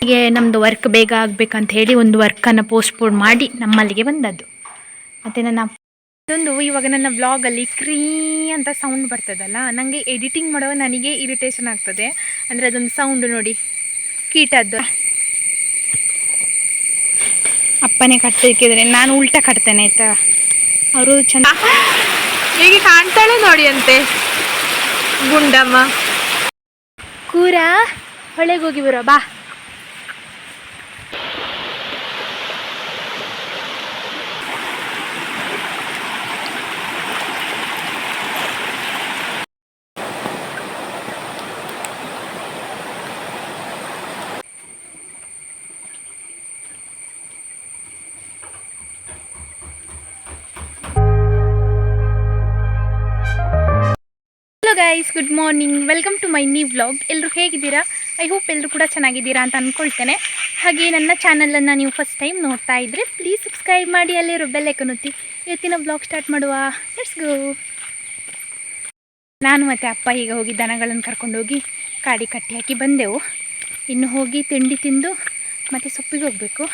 ಹೀಗೆ ನಮ್ಮದು ವರ್ಕ್ ಬೇಗ ಆಗಬೇಕಂತ ಹೇಳಿ ಒಂದು ವರ್ಕನ್ನು ಪೋಸ್ಟ್ಪೋನ್ ಮಾಡಿ ನಮ್ಮಲ್ಲಿಗೆ ಬಂದದ್ದು. ಮತ್ತು ನನ್ನ ಅದೊಂದು ಇವಾಗ ನನ್ನ ವ್ಲಾಗಲ್ಲಿ ಕ್ರೀ ಅಂತ ಸೌಂಡ್ ಬರ್ತದಲ್ಲ ನನಗೆ ಎಡಿಟಿಂಗ್ ಮಾಡುವ ನನಗೆ ಇರಿಟೇಷನ್ ಆಗ್ತದೆ. ಅಂದರೆ ಅದೊಂದು ಸೌಂಡ್ ನೋಡಿ ಕೀಟದ್ದು. ಅಪ್ಪನೇ ಕಟ್ಟಬೇಕಿದ್ರೆ ನಾನು ಉಲ್ಟಾ ಕಟ್ತೇನೆ ಆಯಿತಾ? ಅವರು ಚೆನ್ನ ಹೇಗೆ ಕಾಣ್ತಾಳೆ ನೋಡಿ ಅಂತೆ ಗುಂಡಮ್ಮ. ಕೂರ? ಹೊಳೆಗೋಗಿ ಬರೋ ಬಾ. Good morning welcome to my new vlog ಎಲ್ಲರೂ ಹೇಗಿದ್ದೀರಾ? ಐ ಹೋಪ್ ಎಲ್ಲರೂ ಕೂಡ ಚೆನ್ನಾಗಿದ್ದೀರಾ ಅಂತ ಅಂದ್ಕೊಳ್ತೇನೆ ಹಾಗೆ ನನ್ನ ಚಾನಲನ್ನು ನೀವು ಫಸ್ಟ್ ಟೈಮ್ ನೋಡ್ತಾ ಇದ್ದರೆ ಪ್ಲೀಸ್ ಸಬ್ಸ್ಕ್ರೈಬ್ ಮಾಡಿ, ಅಲ್ಲಿರೋ ಬೆಲ್ ಕನ್ನುತ್ತಿ ಇವತ್ತಿನ ವ್ಲಾಗ್ ಸ್ಟಾರ್ಟ್ ಮಾಡುವ. ಲೆಟ್ಸ್ ಗೋ ನಾನು ಮತ್ತು ಅಪ್ಪ ಈಗ ಹೋಗಿ ದನಗಳನ್ನು ಕರ್ಕೊಂಡೋಗಿ ಕಾಡಿ ಕಟ್ಟಿ ಹಾಕಿ ಬಂದೆವು. ಇನ್ನು ಹೋಗಿ ತಿಂಡಿ ತಿಂದು ಮತ್ತು ಸೊಪ್ಪಿಗೆ ಹೋಗಬೇಕು.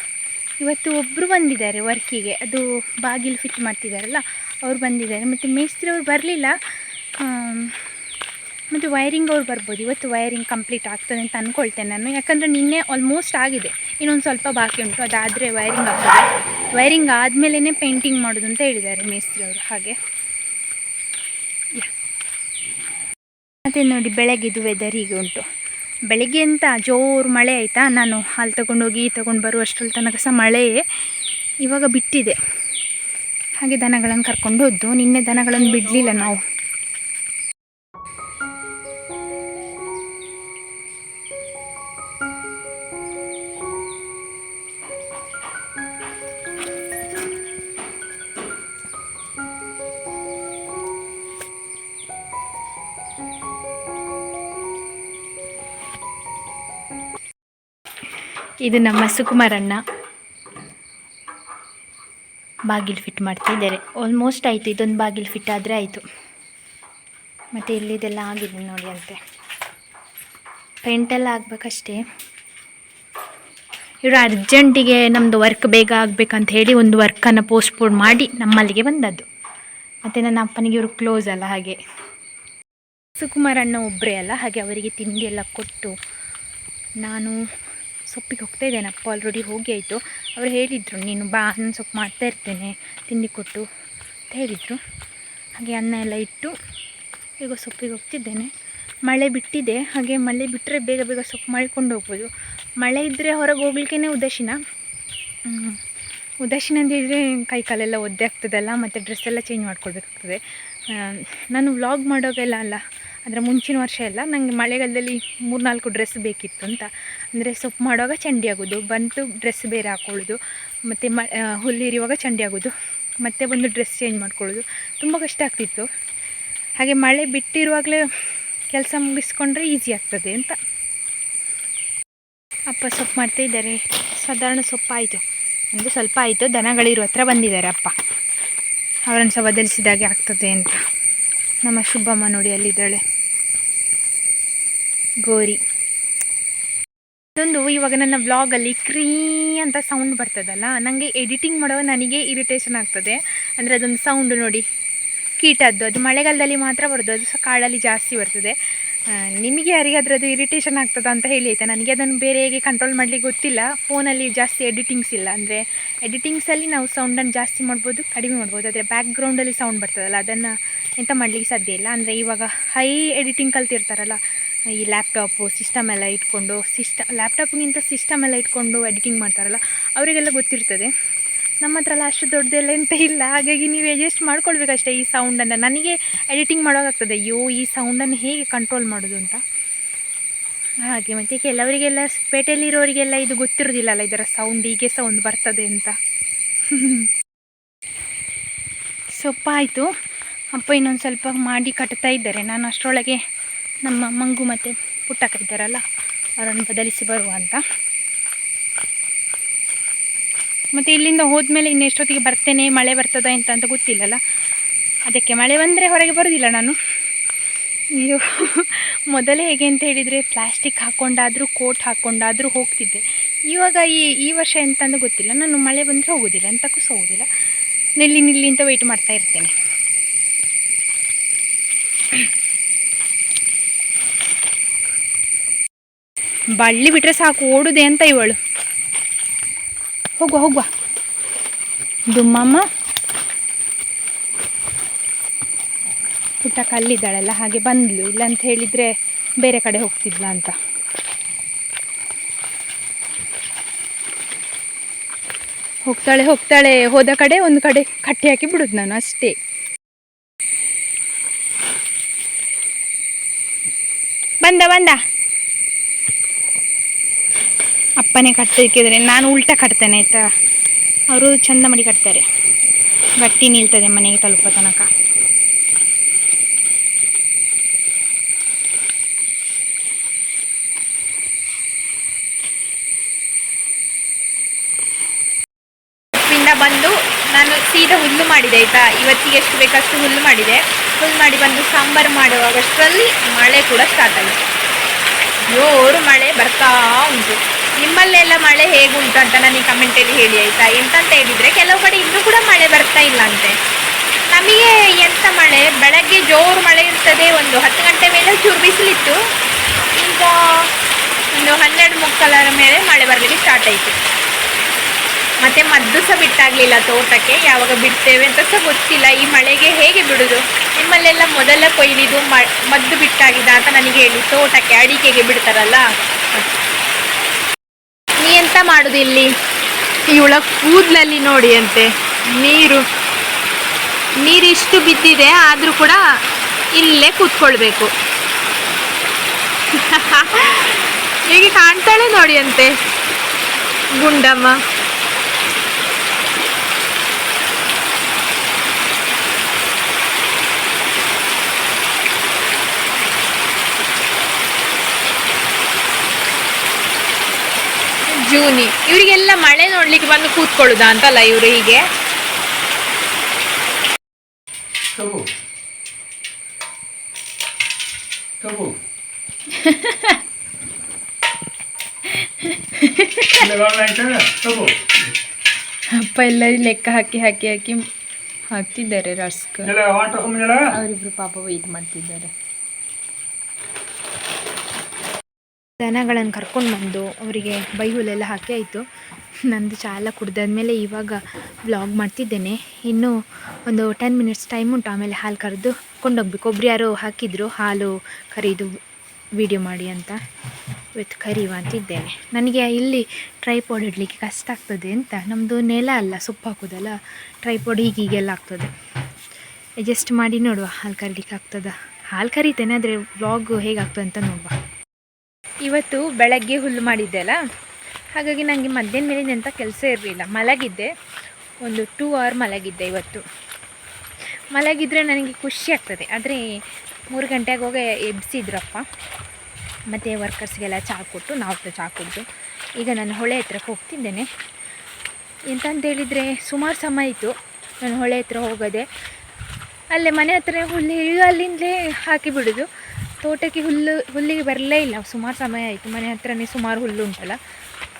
ಇವತ್ತು ಒಬ್ಬರು ಬಂದಿದ್ದಾರೆ ವರ್ಕಿಗೆ. ಅದು ಬಾಗಿಲು ಫಿಟ್ ಮಾಡ್ತಿದ್ದಾರಲ್ಲ, ಅವ್ರು ಬಂದಿದ್ದಾರೆ. ಮತ್ತು ಮೇಸ್ತ್ರಿ ಅವ್ರು ಬರಲಿಲ್ಲ. ಮತ್ತು ವೈರಿಂಗ್ ಅವ್ರು ಬರ್ಬೋದು. ಇವತ್ತು ವೈರಿಂಗ್ ಕಂಪ್ಲೀಟ್ ಆಗ್ತದೆ ಅಂತ ಅಂದ್ಕೊಳ್ತೇನೆ ನಾನು. ಯಾಕಂದರೆ ನಿನ್ನೆ ಆಲ್ಮೋಸ್ಟ್ ಆಗಿದೆ. ಇನ್ನೊಂದು ಸ್ವಲ್ಪ ಬಾಕಿ ಉಂಟು. ಅದಾದರೆ ವೈರಿಂಗ್ ಆಗ್ತದೆ. ವೈರಿಂಗ್ ಆದಮೇಲೇ ಪೇಂಟಿಂಗ್ ಮಾಡೋದು ಅಂತ ಹೇಳಿದ್ದಾರೆ ಮೇಸ್ತ್ರಿ ಅವರು. ಹಾಗೆ. ಮತ್ತು ನೋಡಿ ಬೆಳಗ್ಗೆದು ವೆದರ್ ಹೀಗೆ ಉಂಟು. ಬೆಳಗ್ಗೆ ಅಂತ ಜೋರು ಮಳೆ ಆಯಿತಾ? ನಾನು ಹಾಲು ತಗೊಂಡೋಗಿ ತಗೊಂಡು ಬರುವಷ್ಟರಲ್ಲಿ ತನಕ ಸಹ ಮಳೆಯೇ ಇವಾಗ ಬಿಟ್ಟಿದೆ. ಹಾಗೆ ದನಗಳನ್ನು ಕರ್ಕೊಂಡು ಹೋದ್ದು. ನಿನ್ನೆ ದನಗಳನ್ನು ಬಿಡಲಿಲ್ಲ ನಾವು. ಇದು ನಮ್ಮ ಸುಕುಮಾರಣ್ಣ. ಬಾಗಿಲು ಫಿಟ್ ಮಾಡ್ತಿದ್ದಾರೆ ಆಲ್ಮೋಸ್ಟ್ ಆಯಿತು, ಇದೊಂದು ಬಾಗಿಲು ಫಿಟ್ ಆದರೆ ಆಯಿತು. ಮತ್ತು ಇಲ್ಲಿದೆಲ್ಲ ಆಗಿದೆ ನೋಡಿ ಅಂತೆ. ಪೇಂಟೆಲ್ಲ ಆಗಬೇಕಷ್ಟೇ. ಇವರು ಅರ್ಜೆಂಟಿಗೆ ನಮ್ಮದು ವರ್ಕ್ ಬೇಗ ಆಗಬೇಕಂತ ಹೇಳಿ ಒಂದು ವರ್ಕನ್ನು ಪೋಸ್ಟ್ಪೋನ್ ಮಾಡಿ ನಮ್ಮಲ್ಲಿಗೆ ಬಂದದ್ದು. ಮತ್ತು ನನ್ನ ಅಪ್ಪನಿಗೆ ಇವರು ಕ್ಲೋಸ್ ಅಲ್ಲ ಹಾಗೆ. ಸುಕುಮಾರಣ್ಣ ಒಬ್ಬರೇ ಅಲ್ಲ, ಹಾಗೆ ಅವರಿಗೆ ತಿಂಡಿ ಎಲ್ಲ ಕೊಟ್ಟು ನಾನು ಸೊಪ್ಪಿಗೆ ಹೋಗ್ತಾ ಇದ್ದೇನೆ ಅಪ್ಪ ಆಲ್ರೆಡಿ ಹೋಗಿ ಆಯಿತು. ಅವರು ಹೇಳಿದರು, ನೀನು ಬಾ ನಾನು ಸೊಪ್ಪು ಮಾಡ್ತಾ ಇರ್ತೇನೆ, ತಿಂಡಿ ಕೊಟ್ಟು, ಅಂತ ಹೇಳಿದರು. ಹಾಗೆ ಅನ್ನ ಎಲ್ಲ ಇಟ್ಟು ಈಗ ಸೊಪ್ಪಿಗೆ ಹೋಗ್ತಿದ್ದೇನೆ. ಮಳೆ ಬಿಟ್ಟಿದೆ, ಹಾಗೆ ಮಳೆ ಬಿಟ್ಟರೆ ಬೇಗ ಬೇಗ ಸೊಪ್ಪು ಮಾಡಿಕೊಂಡು ಹೋಗ್ಬೋದು. ಮಳೆ ಇದ್ದರೆ ಹೊರಗೆ ಹೋಗ್ಲಿಕ್ಕೇ ಉದಾಸೀನ. ಉದಾಸೀನ ಅಂತ ಹೇಳಿದರೆ ಕೈ ಕಾಲೆಲ್ಲ ಒದ್ದೆ ಆಗ್ತದಲ್ಲ, ಮತ್ತು ಡ್ರೆಸ್ಸೆಲ್ಲ ಚೇಂಜ್ ಮಾಡ್ಕೊಳ್ಬೇಕಾಗ್ತದೆ. ನಾನು ವ್ಲಾಗ್ ಮಾಡೋಗೆಲ್ಲ ಅಲ್ಲ. ಅದರ ಮುಂಚಿನ ವರ್ಷ ಎಲ್ಲ ನನಗೆ ಮಳೆಗಾಲದಲ್ಲಿ ಮೂರು ನಾಲ್ಕು ಡ್ರೆಸ್ ಬೇಕಿತ್ತು ಅಂತ. ಅಂದರೆ ಸೊಪ್ಪು ಮಾಡುವಾಗ ಚಂಡಿ ಆಗೋದು, ಬಂತು ಡ್ರೆಸ್ ಬೇರೆ ಹಾಕ್ಕೊಳ್ಳೋದು ಮತ್ತು ಮ ಹುಲ್ಲಿರುವಾಗ ಚಂಡಿ ಆಗೋದು, ಮತ್ತೆ ಬಂದು ಡ್ರೆಸ್ ಚೇಂಜ್ ಮಾಡ್ಕೊಳ್ಳೋದು. ತುಂಬ ಕಷ್ಟ ಆಗ್ತಿತ್ತು. ಹಾಗೆ ಮಳೆ ಬಿಟ್ಟಿರುವಾಗಲೇ ಕೆಲಸ ಮುಗಿಸ್ಕೊಂಡ್ರೆ ಈಸಿ ಆಗ್ತದೆ ಅಂತ. ಅಪ್ಪ ಸೊಪ್ಪು ಮಾಡ್ತಾ ಇದ್ದಾರೆ. ಸಾಧಾರಣ ಸೊಪ್ಪು ಆಯಿತು. ಸ್ವಲ್ಪ ಆಯಿತು. ದನಗಳಿರೋ ಹತ್ರ ಬಂದಿದ್ದಾರೆ ಅಪ್ಪ. ಅವರನ್ನು ಸಹ ಬದಲಿಸಿದಾಗೆ ಆಗ್ತದೆ ಅಂತ. ನಮ್ಮ ಶುಭಮ್ಮ ನೋಡಿ ಅಲ್ಲಿದ್ದಾಳೆ ಗೋರಿ. ಅದೊಂದು ಇವಾಗ ನನ್ನ ವ್ಲಾಗಲ್ಲಿ ಕ್ರೀ ಅಂತ ಸೌಂಡ್ ಬರ್ತದಲ್ಲ ನನಗೆ ಎಡಿಟಿಂಗ್ ಮಾಡುವಾಗ ನನಗೆ ಇರಿಟೇಷನ್ ಆಗ್ತದೆ. ಅಂದರೆ ಅದೊಂದು ಸೌಂಡ್ ನೋಡಿ. ಕೀಟದ್ದು, ಅದು ಮಳೆಗಾಲದಲ್ಲಿ ಮಾತ್ರ ಬರೋದು, ಅದು ಸಹ ಕಾಡಲ್ಲಿ ಜಾಸ್ತಿ ಬರ್ತದೆ. ನಿಮಗೆ ಯಾರಿಗಾದ್ರೂ ಅದು ಇರಿಟೇಷನ್ ಆಗ್ತದ ಅಂತ ಹೇಳಿ ಆಯಿತಾ? ನನಗೆ ಅದನ್ನು ಬೇರೆ ಹೇಗೆ ಕಂಟ್ರೋಲ್ ಮಾಡಲಿಕ್ಕೆ ಗೊತ್ತಿಲ್ಲ. ಫೋನಲ್ಲಿ ಜಾಸ್ತಿ ಎಡಿಟಿಂಗ್ಸ್ ಇಲ್ಲ. ಅಂದರೆ ಎಡಿಟಿಂಗ್ಸಲ್ಲಿ ನಾವು ಸೌಂಡನ್ನು ಜಾಸ್ತಿ ಮಾಡ್ಬೋದು, ಕಡಿಮೆ ಮಾಡ್ಬೋದು. ಆದರೆ ಬ್ಯಾಕ್ಗ್ರೌಂಡಲ್ಲಿ ಸೌಂಡ್ ಬರ್ತದಲ್ಲ, ಅದನ್ನು ಎಂತ ಮಾಡಲಿಕ್ಕೆ ಸಾಧ್ಯ ಇಲ್ಲ. ಅಂದರೆ ಇವಾಗ ಹೈ ಎಡಿಟಿಂಗ್ ಕಲ್ತಿರ್ತಾರಲ್ಲ, ಈ ಲ್ಯಾಪ್ಟಾಪು ಸಿಸ್ಟಮ್ ಎಲ್ಲ ಇಟ್ಕೊಂಡು ಸಿಸ್ಟ ಲ್ಯಾಪ್ಟಾಪ್ಗಿಂತ ಸಿಸ್ಟಮ್ ಎಲ್ಲ ಇಟ್ಕೊಂಡು ಎಡಿಟಿಂಗ್ ಮಾಡ್ತಾರಲ್ಲ, ಅವರಿಗೆಲ್ಲ ಗೊತ್ತಿರ್ತದೆ. ನಮ್ಮ ಹತ್ರ ಎಲ್ಲ ಅಷ್ಟು ದೊಡ್ಡದೆಲ್ಲ ಎಂತ ಇಲ್ಲ. ಹಾಗಾಗಿ ನೀವು ಅಡ್ಜಸ್ಟ್ ಮಾಡ್ಕೊಳ್ಬೇಕಷ್ಟೇ ಈ ಸೌಂಡನ್ನು ನನಗೆ ಎಡಿಟಿಂಗ್ ಮಾಡೋಕ್ಕಾಗ್ತದೆ ಅಯ್ಯೋ, ಈ ಸೌಂಡನ್ನು ಹೇಗೆ ಕಂಟ್ರೋಲ್ ಮಾಡೋದು? ಅಂತ. ಹಾಗೆ ಮತ್ತು ಕೆಲವರಿಗೆಲ್ಲ ಪೇಟೆಯಲ್ಲಿರೋರಿಗೆಲ್ಲ ಇದು ಗೊತ್ತಿರೋದಿಲ್ಲಲ್ಲ, ಇದರ ಸೌಂಡ್ ಹೀಗೆ ಸೌಂಡ್ ಬರ್ತದೆ ಅಂತ. ಸೊಪ್ಪಾಯಿತು ಅಪ್ಪ ಇನ್ನೊಂದು ಸ್ವಲ್ಪ ಮಾಡಿ ಕಟ್ತಾ ಇದ್ದಾರೆ. ನಾನು ಅಷ್ಟರೊಳಗೆ ನಮ್ಮ ಮಂಗು ಮತ್ತು ಪುಟ್ಟಕ್ಕ ಇದ್ದಾರಲ್ಲ, ಅವರನ್ನು ಬದಲಿಸಿ ಬರುವ ಅಂತ. ಮತ್ತು ಇಲ್ಲಿಂದ ಹೋದ್ಮೇಲೆ ಇನ್ನು ಎಷ್ಟೊತ್ತಿಗೆ ಬರ್ತೇನೆ, ಮಳೆ ಬರ್ತದ ಎಂತ ಅಂತ ಗೊತ್ತಿಲ್ಲಲ್ಲ. ಅದಕ್ಕೆ ಮಳೆ ಬಂದರೆ ಹೊರಗೆ ಬರೋದಿಲ್ಲ ನಾನು. ಅಯ್ಯೋ, ಮೊದಲೇ ಹೇಗೆ ಅಂತ ಹೇಳಿದರೆ ಪ್ಲಾಸ್ಟಿಕ್ ಹಾಕ್ಕೊಂಡಾದರೂ ಕೋಟ್ ಹಾಕ್ಕೊಂಡಾದರೂ ಹೋಗ್ತಿದ್ದೆ. ಇವಾಗ ಈ ಈ ವರ್ಷ ಎಂತಂದು ಗೊತ್ತಿಲ್ಲ. ನಾನು ಮಳೆ ಬಂದರೆ ಹೋಗೋದಿಲ್ಲ, ಎಂತಕ್ಕೂ ಸಹ ಹೋಗೋದಿಲ್ಲ. ನಿಲ್ಲಿ ನಿಲ್ಲಿ ಅಂತ ವೆಯ್ಟ್ ಮಾಡ್ತಾ ಇರ್ತೇನೆ. ಬಳ್ಳಿ ಬಿಟ್ಟರೆ ಸಾಕು, ಓಡುದೆ ಅಂತ ಇವಳು. ಹೋಗುವ ಹೋಗುವ. ದುಮ್ಮಮ್ಮ ಪುಟ್ಟ ಕಲ್ಲಿದ್ದಾಳಲ್ಲ ಹಾಗೆ ಬಂದ್ಲು. ಇಲ್ಲ ಅಂತ ಹೇಳಿದರೆ ಬೇರೆ ಕಡೆ ಹೋಗ್ತಿದ್ಲ ಅಂತ. ಹೋಗ್ತಾಳೆ ಹೋಗ್ತಾಳೆ. ಹೋದ ಕಡೆ, ಒಂದು ಕಡೆ ಕಟ್ಟಿ ಹಾಕಿ ಬಿಡುದು ನಾನು ಅಷ್ಟೇ. ಬಂದ ಬಂದ. ಅಪ್ಪನೇ ಕಟ್ಟೋದಕ್ಕಿದ್ರೆ ನಾನು ಉಲ್ಟಾ ಕಟ್ತೇನೆ, ಆಯಿತಾ? ಅವರು ಚಂದ ಮಾಡಿ ಕಟ್ತಾರೆ. ಗಟ್ಟಿ ನಿಲ್ತದೆ ಮನೆಗೆ ತಲುಪೋ ತನಕ. ಬಂದು ನಾನು ಸೀದಾ ಹುಲ್ಲು ಮಾಡಿದೆ, ಆಯಿತಾ? ಇವತ್ತಿಗೆ ಎಷ್ಟು ಬೇಕಷ್ಟು ಹುಲ್ಲು ಮಾಡಿದೆ. ಹುಲ್ಲು ಮಾಡಿ ಬಂದು ಸಾಂಬಾರು ಮಾಡುವಾಗಷ್ಟರಲ್ಲಿ ಮಳೆ ಕೂಡ ಸ್ಟಾರ್ಟ್ ಆಯಿತು. ಜೋರು ಮಳೆ ಬರ್ತಾ ಉಂಟು. ನಿಮ್ಮಲ್ಲೆಲ್ಲ ಮಳೆ ಹೇಗುಂಟು ಅಂತ ನನಗೆ ಕಮೆಂಟಲ್ಲಿ ಹೇಳಿ, ಆಯಿತಾ? ಎಂತಂತ ಹೇಳಿದರೆ, ಕೆಲವು ಕಡೆ ಇನ್ನೂ ಕೂಡ ಮಳೆ ಬರ್ತಾ ಇಲ್ಲ ಅಂತೆ. ನಮಗೆ ಎಂಥ ಮಳೆ? ಬೆಳಗ್ಗೆ ಜೋರು ಮಳೆ ಇರ್ತದೆ, ಒಂದು ಹತ್ತು ಗಂಟೆ ಮೇಲೆ ಚೂರು ಬಿಸಿಲಿತ್ತು. ಈಗ ಒಂದು ಹನ್ನೆರಡು ಮುಕ್ಕಾಲರ ಮೇಲೆ ಮಳೆ ಬರಲಿಕ್ಕೆ ಸ್ಟಾರ್ಟ್ ಆಯಿತು. ಮತ್ತು ಮದ್ದು ಸಹ ಬಿಟ್ಟಾಗಲಿಲ್ಲ ತೋಟಕ್ಕೆ. ಯಾವಾಗ ಬಿಡ್ತೇವೆ ಅಂತ ಸಹ ಗೊತ್ತಿಲ್ಲ. ಈ ಮಳೆಗೆ ಹೇಗೆ ಬಿಡೋದು? ನಿಮ್ಮಲ್ಲೆಲ್ಲ ಮೊದಲ ಕೊಯ್ಲಿದು ಮದ್ದು ಬಿಟ್ಟಾಗಿದೆ ಅಂತ ನನಗೆ ಹೇಳಿ. ತೋಟಕ್ಕೆ, ಅಡಿಕೆಗೆ ಬಿಡ್ತಾರಲ್ಲ? ನೀ ಎಂತ ಮಾಡುದು ಇಲ್ಲಿ? ಇವಳ ಕೂದಲಲ್ಲಿ ನೋಡಿ ಅಂತೆ ನೀರು. ನೀರಿಷ್ಟು ಬಿದ್ದಿದೆ, ಆದರೂ ಕೂಡ ಇಲ್ಲೇ ಕೂತ್ಕೊಳ್ಬೇಕು. ಹೀಗೆ ಕಾಣ್ತಾಳೆ ನೋಡಿ ಅಂತೆ ಗುಂಡಮ್ಮ. ಜೂನಿ. ಇವರಿಗೆಲ್ಲ ಮಳೆ ನೋಡ್ಲಿಕ್ಕೆ ಬಂದು ಕೂತ್ಕೊಳ್ಳುದಾ ಅಂತಲ್ಲ ಇವರು ಹೀಗೆ? ಅಪ್ಪ ಎಲ್ಲರೂ ಲೆಕ್ಕ ಹಾಕಿ ಹಾಕಿ ಹಾಕಿ ಹಾಕ್ತಿದ್ದಾರೆ ರಸ್ಕ್. ಅವರಿಬ್ರು ಪಾಪ ವೆಯ್ಟ್ ಮಾಡ್ತಿದ್ದಾರೆ. ದನಗಳನ್ನು ಕರ್ಕೊಂಡು ಬಂದು ಅವರಿಗೆ ಬೈಹುಲೆಲ್ಲ ಹಾಕಿ ಆಯಿತು. ನಂದು ಚಾ ಎಲ್ಲ ಕುಡ್ದಾದ್ಮೇಲೆ ಇವಾಗ ವ್ಲಾಗ್ ಮಾಡ್ತಿದ್ದೇನೆ. ಇನ್ನೂ ಒಂದು ಟೆನ್ ಮಿನಿಟ್ಸ್ ಟೈಮ್ ಉಂಟು, ಆಮೇಲೆ ಹಾಲು ಕರೆದು ಕೊಂಡೋಗ್ಬೇಕು. ಒಬ್ರು ಯಾರೋ ಹಾಕಿದ್ರು, ಹಾಲು ಕರೀದು ವಿಡಿಯೋ ಮಾಡಿ ಅಂತ. ಇವತ್ತು ಕರೀವ ಅಂತಿದ್ದೇನೆ. ನನಗೆ ಇಲ್ಲಿ ಟ್ರೈಪಾಡ್ ಇಡಲಿಕ್ಕೆ ಕಷ್ಟ ಆಗ್ತದೆ ಅಂತ. ನಮ್ಮದು ನೆಲ ಅಲ್ಲ, ಸೊಪ್ಪು ಹಾಕೋದಲ್ಲ ಟ್ರೈಪಾಡ್ ಹೀಗೀಗೆಲ್ಲ ಆಗ್ತದೆ. ಅಡ್ಜಸ್ಟ್ ಮಾಡಿ ನೋಡುವ, ಹಾಲು ಕರೀಲಿಕ್ಕೆ ಆಗ್ತದ. ಹಾಲು ಕರಿತೇನೆ, ಆದರೆ ವ್ಲಾಗ್ ಹೇಗಾಗ್ತದೆ ಅಂತ ನೋಡುವ. ಇವತ್ತು ಬೆಳಗ್ಗೆ ಹುಲ್ಲು ಮಾಡಿದ್ದೆ ಅಲ್ಲ? ಹಾಗಾಗಿ ನನಗೆ ಮಧ್ಯಾಹ್ನ ಮೇಲೆ ಎಂಥ ಕೆಲಸ ಇರಲಿಲ್ಲ. ಮಲಗಿದ್ದೆ. ಒಂದು ಟೂ ಅವರ್ ಮಲಗಿದ್ದೆ ಇವತ್ತು. ಮಲಗಿದ್ರೆ ನನಗೆ ಖುಷಿ ಆಗ್ತದೆ. ಆದರೆ ಮೂರು ಗಂಟೆಗೆ ಹೋಗಿ ಎಬ್ಸಿದ್ರಪ್ಪ. ಮತ್ತು ವರ್ಕರ್ಸ್ಗೆಲ್ಲ ಚಹಾ ಕೊಟ್ಟು, ನಾವು ಚಹಾ ಕುಡಿದು. ಈಗ ನಾನು ಹೊಳೆ ಹತ್ರಕ್ಕೆ ಹೋಗ್ತಿದ್ದೇನೆ. ಎಂತಂತ ಹೇಳಿದರೆ ಸುಮಾರು ಸಮಯ ಆಯಿತು ನಾನು ಹೊಳೆ ಹತ್ರ ಹೋಗೋದೆ. ಅಲ್ಲೇ ಮನೆ ಹತ್ರ ಹುಲ್ಲು ಅಲ್ಲಿಂದಲೇ ಹಾಕಿ ಬಿಡೋದು ತೋಟಕ್ಕೆ ಹುಲ್ಲು, ಹುಲ್ಲಿಗೆ ಬರಲೇ ಇಲ್ಲ. ಸುಮಾರು ಸಮಯ ಆಯಿತು. ಮನೆ ಹತ್ರನೇ ಸುಮಾರು ಹುಲ್ಲು ಉಂಟಲ್ಲ.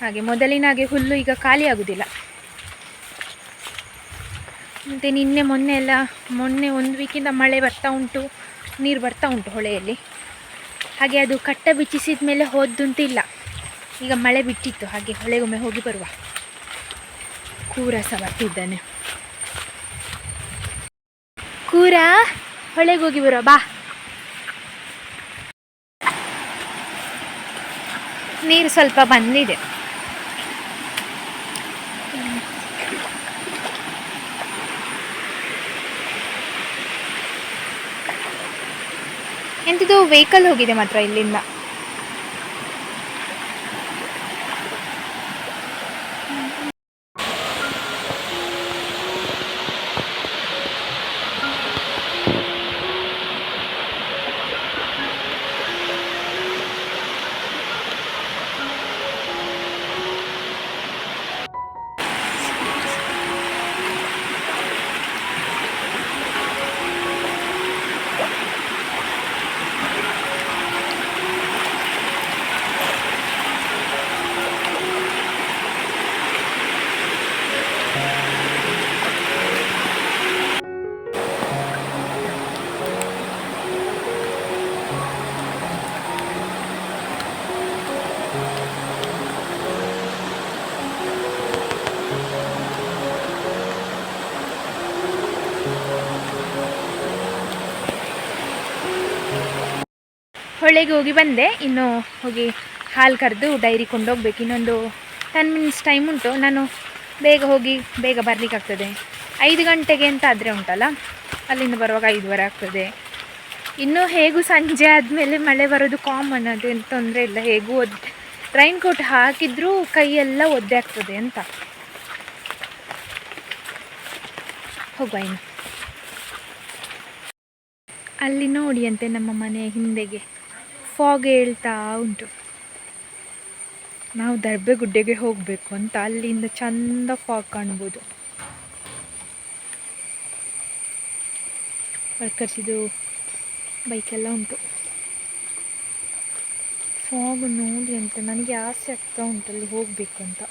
ಹಾಗೆ ಮೊದಲಿನ ಹಾಗೆ ಹುಲ್ಲು ಈಗ ಖಾಲಿ ಆಗೋದಿಲ್ಲ. ಮತ್ತು ನಿನ್ನೆ ಮೊನ್ನೆ ಎಲ್ಲ, ಮೊನ್ನೆ ಒಂದು ವೀಕಿಂದ ಮಳೆ ಬರ್ತಾ ಉಂಟು. ನೀರು ಬರ್ತಾ ಉಂಟು ಹೊಳೆಯಲ್ಲಿ. ಹಾಗೆ ಅದು ಕಟ್ಟ ಬಿಚ್ಚಿಸಿದ ಮೇಲೆ ಹೋದ್ದುಂಟಿಲ್ಲ. ಈಗ ಮಳೆ ಬಿಟ್ಟಿತ್ತು. ಹಾಗೆ ಹೊಳೆಗೊಮ್ಮೆ ಹೋಗಿ ಬರುವ. ಕೂರ ಸಹ ಬರ್ತಿದ್ದಾನೆ. ಕೂರ ಹೊಳೆಗೋಗಿ ಬರುವ. ಬಾ. ನೀರು ಸ್ವಲ್ಪ ಬಂದಿದೆ. ಎಂತಿದು ವೆಹಿಕಲ್ ಹೋಗಿದೆ ಮಾತ್ರ ಇಲ್ಲಿಂದ. ಹೊಳೆಗೆ ಹೋಗಿ ಬಂದೆ. ಇನ್ನು ಹೋಗಿ ಹಾಲು ಕರೆದು ಡೈರಿ ಕೊಂಡೋಗ್ಬೇಕು. ಇನ್ನೊಂದು ಟೆನ್ ಮಿನಿಟ್ಸ್ ಟೈಮ್ ಉಂಟು. ನಾನು ಬೇಗ ಹೋಗಿ ಬೇಗ ಬರಲಿಕ್ಕಾಗ್ತದೆ ಐದು ಗಂಟೆಗೆ ಅಂತ ಆದರೆ ಉಂಟಲ್ಲ? ಅಲ್ಲಿಂದ ಬರುವಾಗ ಐದುವರೆ ಆಗ್ತದೆ. ಇನ್ನು ಹೇಗೂ ಸಂಜೆ ಆದಮೇಲೆ ಮಳೆ ಬರೋದು ಕಾಮನ್ ಅದೇನು ತೊಂದರೆ ಇಲ್ಲ. ಹೇಗೂ ಒದ್ದೆ ರೈನ್ ಕೋಟ್ ಹಾಕಿದ್ರೂ ಕೈಯೆಲ್ಲ ಒದ್ದೆ ಆಗ್ತದೆ ಅಂತ. ಹೋಗುವ ಇನ್ನು. ಅಲ್ಲಿ ನೋಡಿ ಅಂತೆ ನಮ್ಮ ಮನೆಯ ಹಿಂದೆಗೆ. ಫಾಗ್ ಹೇಳ್ತಾ ಉಂಟು. ನಾವು ದರ್ಬೆ ಗುಡ್ಡೆಗೆ ಹೋಗಬೇಕು ಅಂತ ಅಲ್ಲಿಂದ ಚಂದ ಫಾಗ್ ಕಾಣ್ಬೋದು. ವರ್ಕರ್ಸಿದು ಬೈಕೆಲ್ಲ ಉಂಟು. ಫಾಗ್ ನೋಡಿ ಅಂತ ನನಗೆ ಆಸೆ ಆಗ್ತಾ ಉಂಟು ಅಲ್ಲಿ ಹೋಗಬೇಕು ಅಂತ.